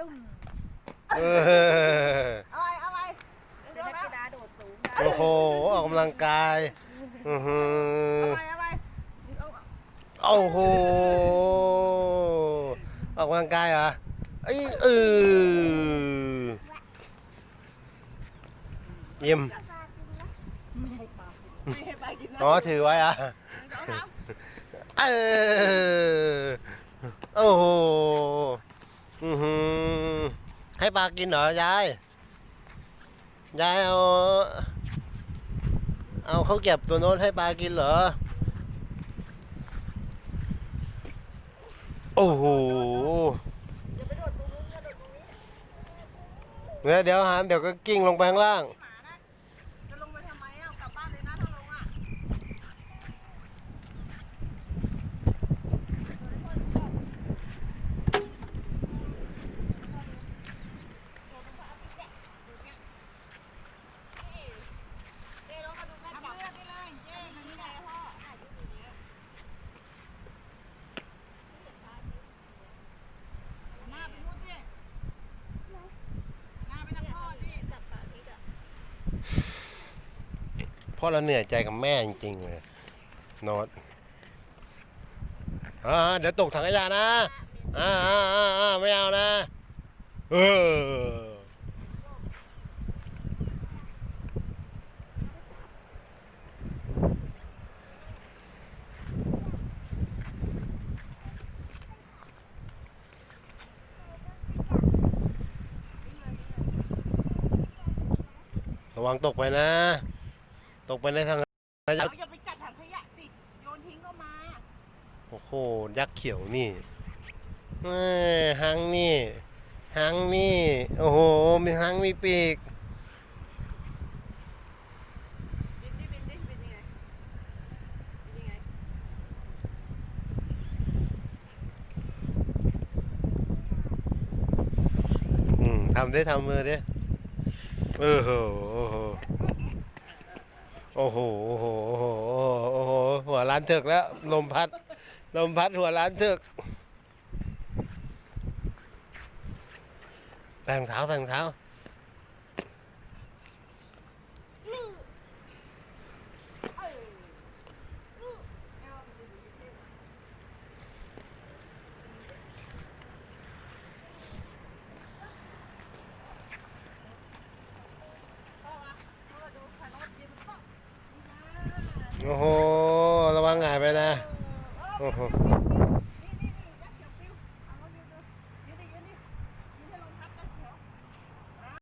ตุ้มเออเอาไปเอาไปเป็นนักกีฬาโดดสูงนะโอ้โหออกกำลังกายอือหือเอาไปเอาไปเอาโอ้โหออกกำลังกายเหรอไอ้ยเออเยี่ยมไม่ให้ปากไม่ให้ไปกินนะอ๋อถือไว้อะสองสามเออโอ้โห อือหือให้ปลากินเหรอยาย ยายเอา เอาเขาเก็บตัวโน้นให้ปลากินเหรอ โอ้โห เดี๋ยวเดี๋ยวหันเดี๋ยวก็กิ้งลงไปข้างล่าง หมานะจะลงไปทำไมอะกลับบ้านเลยนะถ้าลงอะ ทำเลือดได้เลยเย้มันไม่ได้พ่อหน้าไปนู่นสิหน้าไปทางพ่อสิจับปากทิศอะ เพ ราะเราเหนื่อยใจกับแม่จริงๆเลยโน้ตอ่าเดี๋ยวตกถังขยะนะอ่าอ่าอ่าอ่าไม่เอานะ เออระวังตกไปนะ ตกไปในทางขยะเอาอย่าไปจับถังขยะสิ โยนทิ้งก็มา โอ้โห ยักษ์เขียวนี่เอ้ยหางนี่หางนี่ โอ้โห มีหางมีปีก บินดิบินดิบินยังไงบินยังไงอืมทำได้ทำมือดิเออโหโอ้โห โอ้โหโอ้โหโอ้โหหัวล้านเถึกแล้วลมพัด ลมพัดหัวล้านเถึกแต่งเท้าแต่งเท้า โอ้โห ระวังหงายไปนะ โอ้โห